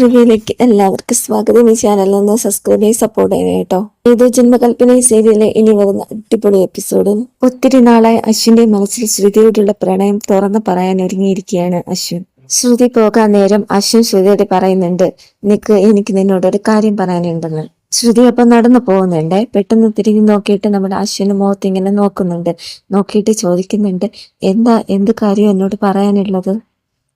റിവ്യൂയിലേക്ക് എല്ലാവർക്കും സ്വാഗതം. ഈ ചാനലിൽ ഒന്ന് സബ്സ്ക്രൈബ് ചെയ്ത് സപ്പോർട്ട് ചെയ്യണം കേട്ടോ. ഇത് ജന്മകൽപ്പന സീരിയലിലെ ഇനി വരുന്ന അടിപൊളി എപ്പിസോഡ് ഒത്തിരി നാളായി അശ്വിന്റെ മനസ്സിൽ ശ്രുതിയോടുള്ള പ്രണയം തുറന്നു പറയാൻ ഒരുങ്ങിയിരിക്കുകയാണ് അശ്വിൻ. ശ്രുതി പോകാൻ നേരം അശ്വിൻ ശ്രുതിയോട് പറയുന്നുണ്ട് നിക്ക് എനിക്ക് നിന്നോട് ഒരു കാര്യം പറയാനുണ്ടെന്ന്. ശ്രുതി അപ്പൊ നടന്നു പോകുന്നുണ്ട്. പെട്ടെന്ന് തിരിഞ്ഞു നോക്കിയിട്ട് നമ്മുടെ അശ്വിന് മുഖത്ത് ഇങ്ങനെ നോക്കുന്നുണ്ട്. നോക്കിയിട്ട് ചോദിക്കുന്നുണ്ട് എന്താ എന്ത് കാര്യം എന്നോട് പറയാനുള്ളത്?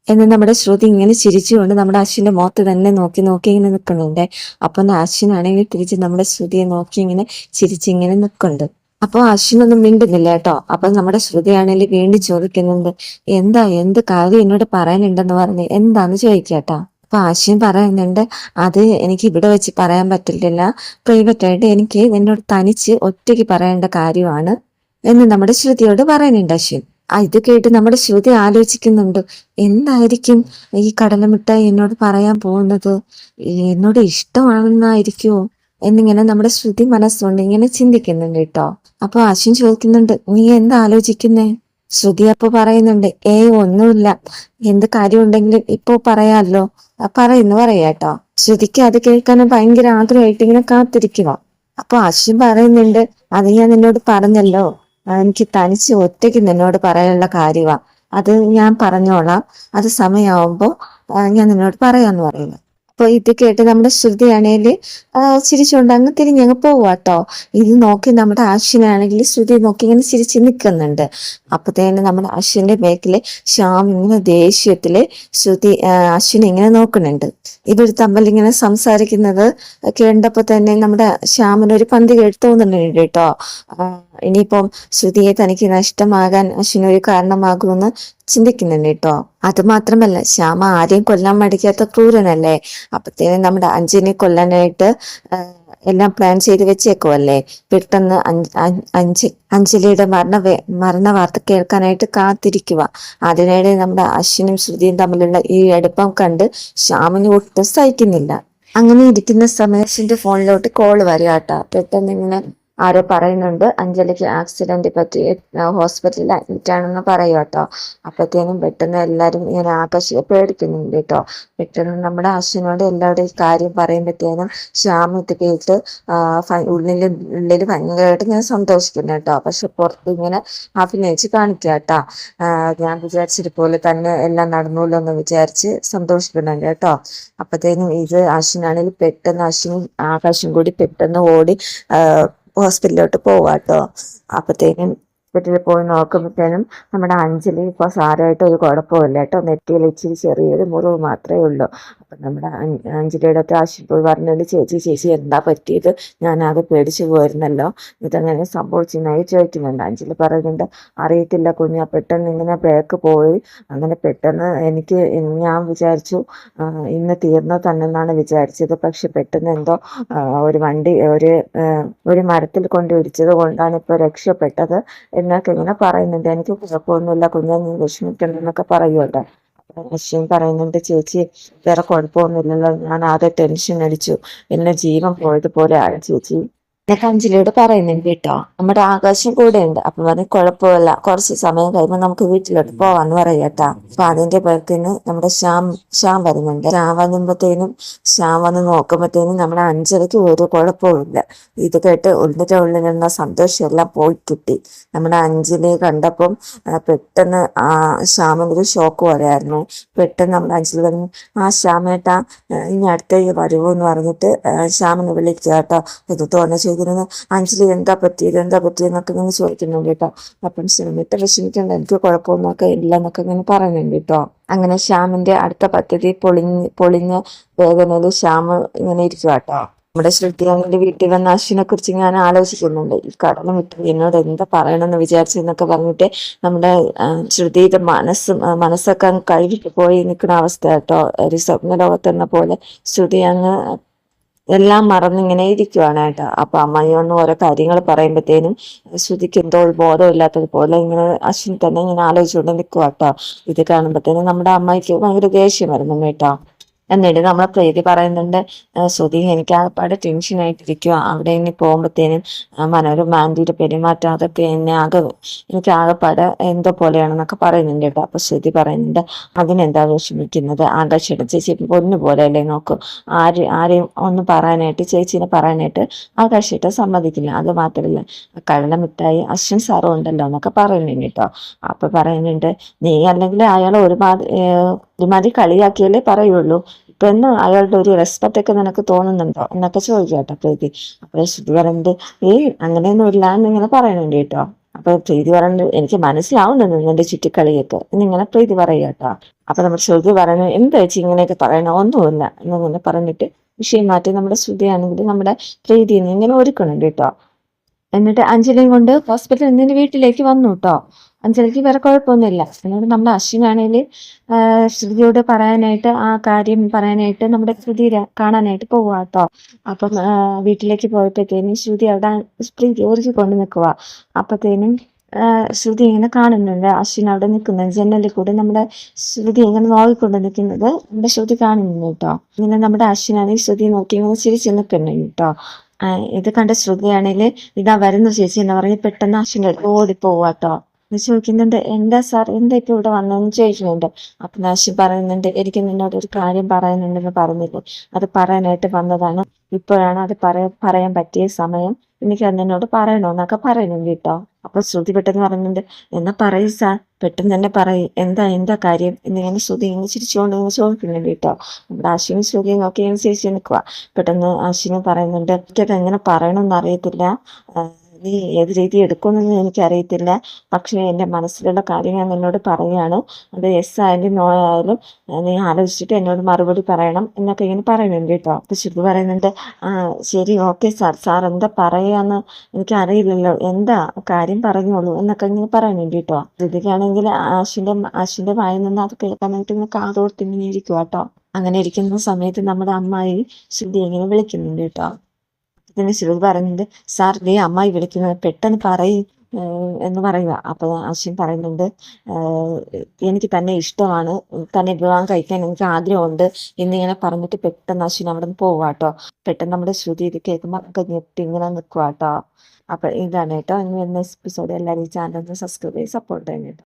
എന്ന് നമ്മുടെ ശ്രുതി ഇങ്ങനെ ചിരിച്ചുകൊണ്ട് നമ്മുടെ അശ്വിന്റെ മുഖത്ത് തന്നെ നോക്കി നോക്കി ഇങ്ങനെ നിൽക്കുന്നുണ്ട്. അപ്പൊ അശ്വിനാണെങ്കിൽ തിരിച്ച് നമ്മുടെ ശ്രുതിയെ നോക്കി ഇങ്ങനെ ചിരിച്ചിങ്ങനെ നിൽക്കുന്നുണ്ട്. അപ്പൊ അശ്വിനൊന്നും മിണ്ടുന്നില്ല കേട്ടോ. അപ്പൊ നമ്മുടെ ശ്രുതിയാണെങ്കിൽ വീണ്ടും ചോദിക്കുന്നുണ്ട് എന്താ എന്ത് കാര്യം എന്നോട് പറയാനുണ്ടെന്ന് പറഞ്ഞ്? എന്താന്ന് ചോദിക്കാട്ടോ അപ്പൊ അശ്വിൻ പറയുന്നുണ്ട് അത് എനിക്ക് ഇവിടെ വെച്ച് പറയാൻ പറ്റില്ല പ്രൈവറ്റ് ആയിട്ട് എനിക്ക് എന്നോട് തനിച്ച് ഒറ്റയ്ക്ക് പറയേണ്ട കാര്യമാണ് എന്ന് നമ്മുടെ ശ്രുതിയോട് പറയുന്നുണ്ട് അശ്വിൻ. ഇത് കേട്ട് നമ്മുടെ ശ്രുതി ആലോചിക്കുന്നുണ്ട്. എന്തായിരിക്കും ഈ കടലമിഠായി എന്നോട് പറയാൻ പോകുന്നത്? എന്നോട് ഇഷ്ടമാണെന്നായിരിക്കുമോ എന്നിങ്ങനെ നമ്മുടെ ശ്രുതി മനസ്സുകൊണ്ട് ഇങ്ങനെ ചിന്തിക്കുന്നുണ്ട് കേട്ടോ. അപ്പൊ അശ്വിൻ ചോദിക്കുന്നുണ്ട് നീ എന്താ ആലോചിക്കുന്നേ? ശ്രുതി അപ്പൊ പറയുന്നുണ്ട് ഏയ് ഒന്നുമില്ല. എന്ത് കാര്യമുണ്ടെങ്കിലും ഇപ്പോ പറയാമല്ലോ പറയുന്നു പറയാട്ടോ ശ്രുതിക്ക് അത് കേൾക്കാനും ഭയങ്കര ആഗ്രഹമായിട്ട് ഇങ്ങനെ കാത്തിരിക്കുക അപ്പൊ അശ്വിൻ പറയുന്നുണ്ട് അത് ഞാൻ നിന്നോട് പറഞ്ഞല്ലോ. എനിക്ക് തനിച്ച് ഒറ്റയ്ക്ക് നിന്നോട് പറയാനുള്ള കാര്യമാണ് അത് ഞാൻ പറഞ്ഞോളാം. അത് സമയമാകുമ്പോൾ ഞാൻ നിന്നോട് പറയാന്ന് പറയുന്നു. അപ്പൊ ഇത് കേട്ട് നമ്മുടെ ശ്രുതിയാണെങ്കിൽ ചിരിച്ചുകൊണ്ട് അങ്ങ് തിരിഞ്ഞങ്ങ് പോവാട്ടോ ഇത് നോക്കി നമ്മുടെ അശ്വിനാണെങ്കിൽ ശ്രുതി നോക്കി ഇങ്ങനെ ചിരിച്ച് നിൽക്കുന്നുണ്ട് അപ്പത്തേന് നമ്മുടെ അശ്വിന്റെ ബാക്കിൽ ശ്യാം ഇങ്ങനെ ദേഷ്യത്തിൽ ശ്രുതി അശ്വിനെ ഇങ്ങനെ നോക്കുന്നുണ്ട്. ഇവർ തമ്മിൽ ഇങ്ങനെ സംസാരിക്കുന്നത് കേണ്ടപ്പോ തന്നെ നമ്മുടെ ശ്യാമിന് ഒരു പന്തി തോന്നുന്നുണ്ട് കേട്ടോ ഇനിയിപ്പം ശ്രുതിയെ തനിക്ക് നഷ്ടമാകാൻ അശ്വിന് ഒരു കാരണമാകുമെന്ന് ചിന്തിക്കുന്നുണ്ട് കേട്ടോ. അതുമാത്രമല്ല ശ്യാമ ആരെയും കൊല്ലാൻ മടിക്കാത്ത ക്രൂരനല്ലേ? അപ്പത്തേനും നമ്മുടെ അഞ്ജനെ കൊല്ലാനായിട്ട് എല്ലാം പ്ലാൻ ചെയ്ത് വെച്ചേക്കുവല്ലേ? പെട്ടെന്ന് അഞ്ച് അഞ്ജലിയുടെ മരണ മരണ വാർത്ത കേൾക്കാനായിട്ട് കാത്തിരിക്കുക അതിനിടെ നമ്മുടെ അശ്വിനും ശ്രുതിയും തമ്മിലുള്ള ഈ അടുപ്പം കണ്ട് ശ്യാമിന് ഒട്ടും സഹിക്കുന്നില്ല. അങ്ങനെ ഇരിക്കുന്ന സമയത്തിന്റെ ഫോണിലോട്ട് കോൾ വരിക കേട്ടോ. പെട്ടെന്ന് ഇങ്ങനെ ആരോ പറയുന്നുണ്ട് അഞ്ജലിക്ക് ആക്സിഡന്റ് പറ്റി ഹോസ്പിറ്റലിൽ അഡ്മിറ്റ് ആണെന്ന് പറയും കേട്ടോ അപ്പത്തേനും പെട്ടെന്ന് എല്ലാരും ഇങ്ങനെ ആകർഷിക പേടിക്കുന്നുണ്ട് കേട്ടോ പെട്ടെന്ന് നമ്മുടെ അശ്വിനോട് എല്ലാവരുടെയും ഈ കാര്യം പറയുമ്പോഴത്തേനും ശ്യാം ഇത് കേട്ട് ഉള്ളിൽ ഉള്ളിൽ ഭയങ്കരമായിട്ട് ഞാൻ സന്തോഷിക്കുന്നു കേട്ടോ പക്ഷെ പുറത്ത് ഇങ്ങനെ അഭിനയിച്ച് കാണിക്കുക കേട്ടോ ഞാൻ വിചാരിച്ചതുപോലെ തന്നെ എല്ലാം നടന്നല്ലോ എന്ന് വിചാരിച്ച് സന്തോഷിക്കുന്നുണ്ട് കേട്ടോ അപ്പത്തേനും ഇത് അശ്വിനാണെങ്കിൽ പെട്ടെന്ന് അശ്വിനും ആകാശം കൂടി പെട്ടെന്ന് ഓടി ഹോസ്പിറ്റലിലോട്ട് പോവാട്ടോ. അപ്പത്തേനും ഹോസ്പിറ്റലിൽ പോയി നോക്കുമ്പോഴത്തേനും നമ്മുടെ അഞ്ജലി ഇപ്പോൾ സാരമായിട്ട് ഒരു കുഴപ്പമില്ല കേട്ടോ. നെറ്റിയിൽ ഇച്ചിരി ചെറിയൊരു മുറിവ് മാത്രമേ ഉള്ളൂ. അപ്പം നമ്മുടെ അഞ്ജലിയുടെ അടുത്ത് ആശുപത്രി പോയി പറഞ്ഞിട്ട് ചേച്ചി ചേച്ചി എന്താ പറ്റിയത്? ഞാനാകെ പേടിച്ചു പോയിരുന്നല്ലോ. ഇതങ്ങനെ സംഭവിച്ചെന്നായി ചോദിക്കുന്നുണ്ട് അഞ്ജലി പറയുന്നുണ്ട് അറിയത്തില്ല കുഞ്ഞ പെട്ടെന്ന് ഇങ്ങനെ ബ്രേക്ക് പോയി. അങ്ങനെ പെട്ടെന്ന് എനിക്ക് ഞാൻ വിചാരിച്ചു ഇന്ന് തീർന്നു തന്നെന്നാണ് വിചാരിച്ചത്. പക്ഷെ പെട്ടെന്ന് എന്തോ ഒരു വണ്ടി ഒരു ഒരു മരത്തിൽ കൊണ്ട് ഇടിച്ചത് കൊണ്ടാണ് ഇപ്പോൾ രക്ഷപ്പെട്ടത്. എന്നൊക്കെ ഇങ്ങനെ പറയുന്നുണ്ട്. എനിക്ക് കുഴപ്പമൊന്നുമില്ല കുഞ്ഞാ നീ വിഷമിക്കണ്ടെന്നൊക്കെ പറയുമല്ലോ അശ്വിൻ പറയുന്നുണ്ട് ചേച്ചി വേറെ കുഴപ്പമൊന്നുമില്ലല്ലോ. ഞാൻ ആകെ ടെൻഷൻ അടിച്ചു. എന്നെ ജീവൻ പോയതുപോലെ ആയി ചേച്ചി. എന്നൊക്കെ അഞ്ജലിയോട് പറയുന്നുണ്ട് കേട്ടോ. നമ്മുടെ ആകാശം കൂടെ ഉണ്ട് അപ്പൊ പറഞ്ഞ് കുഴപ്പമില്ല. കുറച്ച് സമയം കഴിയുമ്പോൾ നമുക്ക് വീട്ടിലോട്ട് പോവാന്ന് പറയാം അപ്പൊ അതിന്റെ പേർക്കിന് നമ്മുടെ ശ്യാം ശ്യാം വരുന്നുണ്ട്. ശ്യാം വരുമ്പോഴത്തേനും ശ്യാം വന്ന് നോക്കുമ്പോഴത്തേനും നമ്മുടെ അഞ്ജലിക്ക് ഒരു കുഴപ്പമില്ല ഇത് കേട്ട് ഉള്ളിന്റെ ഉള്ളിലുള്ള സന്തോഷം എല്ലാം പോയി കിട്ടി. നമ്മുടെ അഞ്ജലിയെ കണ്ടപ്പം പെട്ടെന്ന് ആ ശ്യാമിനൊരു ഷോക്ക് പറയായിരുന്നു പെട്ടെന്ന് നമ്മുടെ അഞ്ജലി പറഞ്ഞു ആ ശ്യാമേട്ടാ ഇനി അടുത്തേക്ക് വരുമോ എന്ന് പറഞ്ഞിട്ട് ശ്യാമിനെ വിളിക്കുക കേട്ടോ. ഇത് തോന്നെ ചോദിക്കുന്നത് അഞ്ചലി എന്താ പറ്റിയത് എന്താ പറ്റിയെന്നൊക്കെ ഇങ്ങനെ ചോദിക്കുന്നുണ്ട് കേട്ടോ. അപ്പം ശ്രമിട്ട് വിഷമിക്കണ്ട എനിക്ക് കുഴപ്പമൊന്നൊക്കെ ഇല്ല എന്നൊക്കെ ഇങ്ങനെ പറയുന്നുണ്ട് കേട്ടോ. അങ്ങനെ ശ്യാമിന്റെ അടുത്ത പദ്ധതി പൊളിഞ്ഞ് പൊളിഞ്ഞ വേദനയിൽ ശ്യാം ഇങ്ങനെ ഇരിക്കുക കേട്ടോ. നമ്മുടെ ശ്രുതിയാമിന്റെ വീട്ടിൽ വന്ന അശ്വിനെ കുറിച്ച് ഞാൻ ആലോചിക്കുന്നുണ്ട്. ഈ കടലും വിട്ട് എന്നോട് എന്താ പറയണമെന്ന് വിചാരിച്ചെന്നൊക്കെ പറഞ്ഞിട്ട് നമ്മുടെ ശ്രുതിയുടെ മനസ്സ് മനസ്സൊക്കെ അങ്ങ് കഴുകിട്ട് പോയി നിൽക്കുന്ന അവസ്ഥ കേട്ടോ. ഒരു സ്വപ്ന ലോകത്തെന്ന പോലെ ശ്രുതി അങ്ങ് എല്ലാം മറന്നിങ്ങനെ ഇരിക്കുവാണ് കേട്ടോ. അപ്പൊ അമ്മയോന്ന് ഓരോ കാര്യങ്ങൾ പറയുമ്പോഴത്തേനും ശ്രുതിക്ക് എന്തോ ബോധമില്ലാത്തത് പോലെ ഇങ്ങനെ അശ്വിൻ തന്നെ ഇങ്ങനെ ആലോചിച്ചുകൊണ്ട് നിൽക്കുക കേട്ടോ ഇത് കാണുമ്പോഴത്തേനും നമ്മുടെ അമ്മയ്ക്ക് ഭയങ്കര ദേഷ്യം വരുന്നു കേട്ടോ. എന്നിട്ട് നമ്മളെ പ്രീതി പറയുന്നുണ്ട് "ആ, ശ്രുതി എനിക്ക് ആകെപ്പാടെ ടെൻഷൻ ആയിട്ടിരിക്കുക അവിടെ ഇനി പോകുമ്പോഴത്തേനും മനോരമ ആന്റിയുടെ പെരുമാറ്റം അതൊക്കെ എന്നെ ആകെ എനിക്ക് ആകെപ്പാടെ എന്തോ പോലെയാണെന്നൊക്കെ പറയുന്നുണ്ട് കേട്ടോ. അപ്പൊ ശ്രുതി പറയുന്നുണ്ട് അതിനെന്താ വിഷമിക്കുന്നത് ആകാശയുടെ ചേച്ചി പൊന്നു പോലെയല്ലേ നോക്കൂ. ആര് ആരെയും ഒന്ന് പറയാനായിട്ട് ചേച്ചീനെ പറയാനായിട്ട് ആകാശിട്ട് സമ്മതിക്കില്ല. അത് മാത്രമല്ല കള്ള മിഠായി അശ്വിൻ സാറും ഉണ്ടല്ലോ എന്നൊക്കെ പറയുന്നുണ്ട് കേട്ടോ. അപ്പൊ പറയുന്നുണ്ട് നീ അല്ലെങ്കിൽ അയാൾ ഒരുമാതിരി ഏഹ് കളിയാക്കിയല്ലേ കളിയാക്കിയാലേ പറയുള്ളൂ. ഇപ്പൊ എന്ന് അയാളുടെ ഒരു റെസ്പെക്ട് ഒക്കെ നിനക്ക് തോന്നുന്നുണ്ടോ? എന്നൊക്കെ ചോദിക്കാം കേട്ടോ പ്രീതി. അപ്പൊ ശ്രുതി പറയുന്നത് ഏയ് അങ്ങനെയൊന്നും ഇല്ല എന്നിങ്ങനെ പറയുന്നുണ്ട് കേട്ടോ. അപ്പൊ പ്രീതി പറയുന്നത് എനിക്ക് മനസ്സിലാവുന്നുണ്ട് നിന്റെ ചുറ്റിക്കളിയൊക്കെ. എന്നിങ്ങനെ പ്രീതി പറയുക കേട്ടോ. അപ്പൊ നമ്മുടെ ശ്രുതി പറയുന്നത് എന്താ ചേച്ചി ഇങ്ങനെയൊക്കെ പറയണ? ഒന്നുമില്ല. എന്നിങ്ങനെ പറഞ്ഞിട്ട് വിഷയം മാറ്റി നമ്മുടെ ശ്രുതിയാണെങ്കിൽ നമ്മുടെ പ്രീതിനെ ഇങ്ങനെ ഒരുക്കുന്നുണ്ട് കേട്ടോ. എന്നിട്ട് അഞ്ജലിയും കൊണ്ട് ഹോസ്പിറ്റലിൽ നിന്ന് വീട്ടിലേക്ക് വന്നു കേട്ടോ. അഞ്ജലിക്ക് വേറെ കുഴപ്പമൊന്നുമില്ല. അതുകൊണ്ട് നമ്മുടെ അശ്വിനാണെങ്കിൽ ശ്രുതിയോട് പറയാനായിട്ട് ആ കാര്യം പറയാനായിട്ട് നമ്മുടെ ശ്രുതി കാണാനായിട്ട് പോവുക കേട്ടോ. അപ്പം വീട്ടിലേക്ക് പോയപ്പോഴത്തേനും ശ്രുതി അവിടെ പ്രീതി ഒരുക്കി കൊണ്ട് നിൽക്കുക. അപ്പത്തേനും ശ്രുതി ഇങ്ങനെ കാണുന്നുണ്ട്. അശ്വിൻ അവിടെ നിൽക്കുന്നത് ജനലിൽ കൂടെ നമ്മുടെ ശ്രുതി ഇങ്ങനെ നോക്കിക്കൊണ്ട് നിൽക്കുന്നത് നമ്മുടെ ശ്രുതി കാണുന്നു കേട്ടോ. ഇങ്ങനെ നമ്മുടെ അശ്വിനാണെങ്കിൽ ശ്രുതി നോക്കി ഇങ്ങനെ ചിരിച്ച് നിൽക്കുന്നുണ്ട് കേട്ടോ. ഇത് കണ്ട ശ്രുതിയാണെങ്കിൽ ഇതാ വരുന്നു ചേച്ചി എന്ന് പറഞ്ഞ് പെട്ടെന്ന് അശ്വിന്റെ അടുത്ത് പോവാട്ടോ ചോദിക്കുന്നുണ്ട് എന്താ സാർ? എന്താ ഇപ്പൊ ഇവിടെ വന്നതെന്ന് ചോദിക്കുന്നുണ്ട്. അപ്പൊ നാശി പറയുന്നുണ്ട് എനിക്ക് നിന്നോട് ഒരു കാര്യം പറയാനുണ്ടെന്ന് പറഞ്ഞില്ലേ? അത് പറയാനായിട്ട് വന്നതാണ്. ഇപ്പോഴാണ് അത് പറയാ പറയാൻ പറ്റിയ സമയം. എനിക്ക് നിന്നോട് പറയണോന്നൊക്കെ പറയുന്നുണ്ട് കേട്ടോ. അപ്പൊ ശ്രുതി പെട്ടെന്ന് പറയുന്നുണ്ട് എന്നാ പറയൂ സാർ. പെട്ടെന്ന് തന്നെ പറയും. എന്താ എന്താ കാര്യം? എന്നിങ്ങനെ ശ്രുതി ഇങ്ങനെ ചിരിച്ചുകൊണ്ട് ഇങ്ങനെ ചോദിക്കുന്നുണ്ട് കേട്ടോ. നമ്മുടെ അശ്വിനും ശ്രുതിയും നോക്കി ഇങ്ങനെ ചിരിച്ചു നിൽക്കുക പെട്ടെന്ന് ആശയം പറയുന്നുണ്ട് എനിക്കത് എങ്ങനെ പറയണമെന്ന് അറിയത്തില്ല. നീ ഏത് രീതി എടുക്കുമെന്നൊന്നും എനിക്കറിയത്തില്ല. പക്ഷേ എന്റെ മനസ്സിലുള്ള കാര്യം ഞാൻ നിന്നോട് പറയുകയാണ്. അത് എസ് ആയാലും നോ ആയാലും നീ ആലോചിച്ചിട്ട് എന്നോട് മറുപടി പറയണം എന്നൊക്കെ ഇങ്ങനെ പറയുന്നുണ്ട് കേട്ടോ. അപ്പൊ ശ്രുതി പറയുന്നുണ്ട് ശരി ഓക്കെ സാർ. സാർ എന്താ പറയാന്ന് എനിക്ക് അറിയില്ലല്ലോ എന്താ കാര്യം പറഞ്ഞോളൂ എന്നൊക്കെ ഇങ്ങനെ പറയുന്നുണ്ട് കേട്ടോ. ശ്രുതിക്കാണെങ്കിൽ ആശിന്റെ ആശിന്റെ വായിൽ നിന്ന് അത് കേൾക്കാനായിട്ട് ഇങ്ങനെ കാതോർത്തിങ്ങനെ ഇരിക്കുക കേട്ടോ. അങ്ങനെ ഇരിക്കുന്ന സമയത്ത് നമ്മുടെ അമ്മായി ശ്രുതി ഇങ്ങനെ വിളിക്കുന്നുണ്ട് കേട്ടോ. പിന്നെ ശ്രുതി പറയുന്നുണ്ട് സാർ ദേ അമ്മായി വിളിക്കുന്നത് പെട്ടെന്ന് പറയും എന്ന് പറയുക. അപ്പൊ അശ്വിൻ പറയുന്നുണ്ട് "ഏഹ് എനിക്ക് തന്നെ ഇഷ്ടമാണ് തന്നെ വിവാഹം കഴിക്കാൻ എനിക്ക് ആഗ്രഹമുണ്ട് എന്നിങ്ങനെ പറഞ്ഞിട്ട് പെട്ടെന്ന് അശ്വിൻ അവിടെ നിന്ന് പോവുക കേട്ടോ പെട്ടെന്ന് നമ്മുടെ ശ്രുതി ഇത് കേൾക്കുമ്പോൾ ഒക്കെ ഞെട്ടി ഇങ്ങനെ നിൽക്കുക കേട്ടോ അപ്പൊ ഇതാണ് കേട്ടോ ഇനി വരുന്ന എപ്പിസോഡ് എല്ലാവരും ഈ ചാനൽ സബ്സ്ക്രൈബ് ചെയ്ത് സപ്പോർട്ട് ചെയ്യാൻ